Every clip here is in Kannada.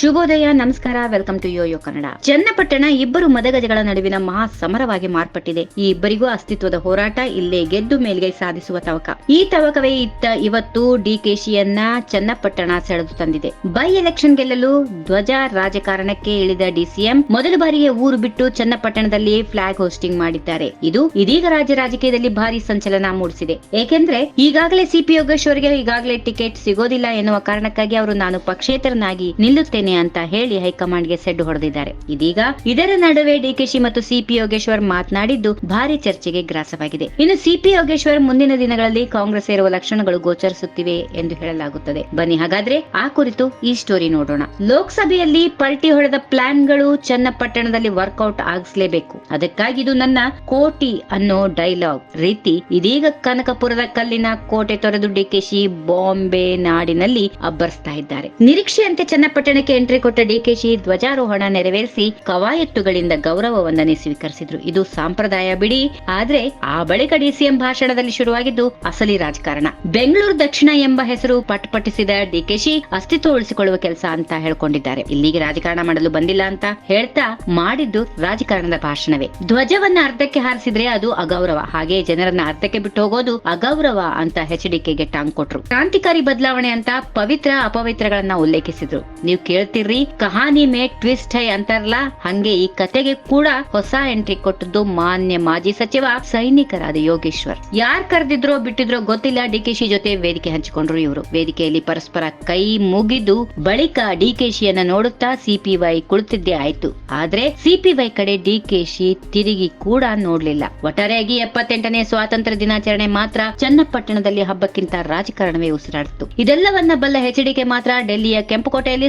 ಶುಭೋದಯ, ನಮಸ್ಕಾರ, welcome to yo Kannada. Channapatna ಇಬ್ಬರು ಮದಗಜಗಳ ನಡುವಿನ ಮಹಾ ಸಮರವಾಗಿ ಮಾರ್ಪಟ್ಟಿದೆ. ಈ ಇಬ್ಬರಿಗೂ ಅಸ್ತಿತ್ವದ ಹೋರಾಟ ಇಲ್ಲೇ ಗೆದ್ದು ಮೇಲ್ಗೈ ಸಾಧಿಸುವ ತವಕ. ಈ ತವಕವೇ ಇತ್ತ ಇವತ್ತು ಡಿಕೆಶಿಯನ್ನ ಚನ್ನಪಟ್ಟಣ ಸೆಳೆದು ತಂದಿದೆ. ಬೈ ಎಲೆಕ್ಷನ್ ಗೆಲ್ಲಲು ಧ್ವಜ ರಾಜಕಾರಣಕ್ಕೆ ಇಳಿದ ಡಿಸಿಎಂ ಮೊದಲ ಬಾರಿಗೆ ಊರು ಬಿಟ್ಟು ಚನ್ನಪಟ್ಟಣದಲ್ಲಿ ಫ್ಲಾಗ್ ಹೋಸ್ಟಿಂಗ್ ಮಾಡಿದ್ದಾರೆ. ಇದು ಇದೀಗ ರಾಜ್ಯ ರಾಜಕೀಯದಲ್ಲಿ ಭಾರಿ ಸಂಚಲನ ಮೂಡಿಸಿದೆ. ಏಕೆಂದ್ರೆ ಈಗಾಗಲೇ ಸಿಪಿ ಯೋಗೇಶ್ವರ್ಗೆ ಈಗಾಗಲೇ ಟಿಕೆಟ್ ಸಿಗೋದಿಲ್ಲ ಎನ್ನುವ ಕಾರಣಕ್ಕಾಗಿ ಅವರು ನಾನು ಪಕ್ಷೇತರನಾಗಿ ನಿಲ್ಲುತ್ತೇನೆ ಅಂತ ಹೇಳಿ ಹೈಕಮಾಂಡ್ಗೆ ಸೆಡ್ ಹೊಡೆದಿದ್ದಾರೆ. ಇದೀಗ ಇದರ ನಡುವೆ ಡಿಕೆಶಿ ಮತ್ತು ಸಿಪಿ ಯೋಗೇಶ್ವರ್ ಮಾತನಾಡಿದ್ದು ಭಾರಿ ಚರ್ಚೆಗೆ ಗ್ರಾಸವಾಗಿದೆ. ಇನ್ನು ಸಿಪಿ ಯೋಗೇಶ್ವರ್ ಮುಂದಿನ ದಿನಗಳಲ್ಲಿ ಕಾಂಗ್ರೆಸ್ ಸೇರುವ ಲಕ್ಷಣಗಳು ಗೋಚರಿಸುತ್ತಿವೆ ಎಂದು ಹೇಳಲಾಗುತ್ತದೆ. ಬನ್ನಿ ಹಾಗಾದ್ರೆ ಆ ಕುರಿತು ಈ ಸ್ಟೋರಿ ನೋಡೋಣ. ಲೋಕಸಭೆಯಲ್ಲಿ ಪಲ್ಟಿ ಹೊಡೆದ ಪ್ಲಾನ್ಗಳು ಚನ್ನಪಟ್ಟಣದಲ್ಲಿ ವರ್ಕೌಟ್ ಆಗಿಸಲೇಬೇಕು. ಅದಕ್ಕಾಗಿ ಇದು ನನ್ನ ಕೋಟಿ ಅನ್ನೋ ಡೈಲಾಗ್. ರೀತಿ ಇದೀಗ ಕನಕಪುರದ ಕಲ್ಲಿನ ಕೋಟೆ ತೊರೆದು ಡಿಕೆಶಿ ಬಾಂಬೆ ನಾಡಿನಲ್ಲಿ ಅಬ್ಬರಿಸ್ತಾ ಇದ್ದಾರೆ. ನಿರೀಕ್ಷೆಯಂತೆ ಚನ್ನಪಟ್ಟಣಕ್ಕೆ ಎಂಟ್ರಿ ಕೊಟ್ಟ ಡಿಕೆಶಿ ಧ್ವಜಾರೋಹಣ ನೆರವೇರಿಸಿ ಕವಾಯತ್ತುಗಳಿಂದ ಗೌರವ ವಂದನೆ ಸ್ವೀಕರಿಸಿದ್ರು. ಇದು ಸಂಪ್ರದಾಯ ಬಿಡಿ. ಆದ್ರೆ ಆ ಬಳಿಕ ಡಿಸಿಎಂ ಭಾಷಣದಲ್ಲಿ ಶುರುವಾಗಿದ್ದು ಅಸಲಿ ರಾಜಕಾರಣ. ಬೆಂಗಳೂರು ದಕ್ಷಿಣ ಎಂಬ ಹೆಸರು ಪಟ್ಪಟ್ಟಿಸಿದ ಡಿಕೆಶಿ ಅಸ್ತಿತ್ವ ಉಳಿಸಿಕೊಳ್ಳುವ ಕೆಲಸ ಅಂತ ಹೇಳ್ಕೊಂಡಿದ್ದಾರೆ. ಇಲ್ಲಿಗೆ ರಾಜಕಾರಣ ಮಾಡಲು ಬಂದಿಲ್ಲ ಅಂತ ಹೇಳ್ತಾ ಮಾಡಿದ್ದು ರಾಜಕಾರಣದ ಭಾಷಣವೇ. ಧ್ವಜವನ್ನ ಅರ್ಧಕ್ಕೆ ಹಾರಿಸಿದ್ರೆ ಅದು ಅಗೌರವ. ಹಾಗೆ ಜನರನ್ನ ಅರ್ಧಕ್ಕೆ ಬಿಟ್ಟು ಹೋಗೋದು ಅಗೌರವ ಅಂತ ಹೆಚ್ಡಿಕೆಗೆ ಟಾಂಗ್ ಕೊಟ್ರು. ಕ್ರಾಂತಿಕಾರಿ ಬದಲಾವಣೆ ಅಂತ ಪವಿತ್ರ ಅಪವಿತ್ರಗಳನ್ನ ಉಲ್ಲೇಖಿಸಿದ್ರು. ನೀವು ಕೇಳ್ತಿರ್ರಿ ಕಹಾನಿ ಟ್ವಿಸ್ಟ್ ಹೈ ಅಂತಾರಲ್ಲ ಹಂಗೆ ಈ ಕತೆಗೆ ಕೂಡ ಹೊಸ ಎಂಟ್ರಿ ಕೊಟ್ಟದ್ದು ಮಾನ್ಯ ಮಾಜಿ ಸಚಿವ, ಸೈನಿಕರಾದ ಯೋಗೇಶ್ವರ್. ಯಾರ್ ಕರೆದಿದ್ರೋ ಬಿಟ್ಟಿದ್ರೋ ಗೊತ್ತಿಲ್ಲ ಡಿಕೆಶಿ ಜೊತೆ ವೇದಿಕೆ ಹಂಚಿಕೊಂಡ್ರು ಇವರು. ವೇದಿಕೆಯಲ್ಲಿ ಪರಸ್ಪರ ಕೈ ಮುಗಿದು ಬಳಿಕ ಡಿಕೆಶಿಯನ್ನ ನೋಡುತ್ತಾ ಸಿಪಿವೈ ಕುಳಿತಿದ್ದೇ ಆಯ್ತು. ಆದ್ರೆ ಸಿಪಿವೈ ಕಡೆ ಡಿಕೆಶಿ ತಿರುಗಿ ಕೂಡ ನೋಡ್ಲಿಲ್ಲ. ಒಟ್ಟಾರೆಯಾಗಿ ಎಪ್ಪತ್ತೆಂಟನೇ ಸ್ವಾತಂತ್ರ್ಯ ದಿನಾಚರಣೆ ಮಾತ್ರ ಚನ್ನಪಟ್ಟಣದಲ್ಲಿ ಹಬ್ಬಕ್ಕಿಂತ ರಾಜಕಾರಣವೇ ಉಸಿರಾಡಿತು. ಇದೆಲ್ಲವನ್ನ ಬಲ್ಲ ಎಚ್ಡಿಕೆ ಮಾತ್ರ ಡೆಲ್ಲಿಯ ಕೆಂಪುಕೋಟೆಯಲ್ಲಿ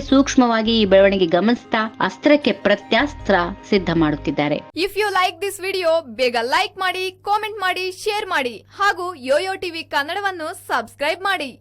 ಸೂಕ್ಷ್ಮವಾಗಿ ಈ ಬೆಳವಣಿಗೆ ಗಮನಿಸ್ತಾ ಅಸ್ತ್ರಕ್ಕೆ ಪ್ರತ್ಯಾಸ್ತ್ರ ಸಿದ್ಧ ಮಾಡುತ್ತಿದ್ದಾರೆ. If you like this video ಬೇಗ ಲೈಕ್ ಮಾಡಿ ಕಾಮೆಂಟ್ ಮಾಡಿ ಶೇರ್ ಮಾಡಿ ಹಾಗೂ ಯೋಯೋ ಟಿವಿ ಕನ್ನಡವನ್ನು ಸಬ್ಸ್ಕ್ರೈಬ್ ಮಾಡಿ.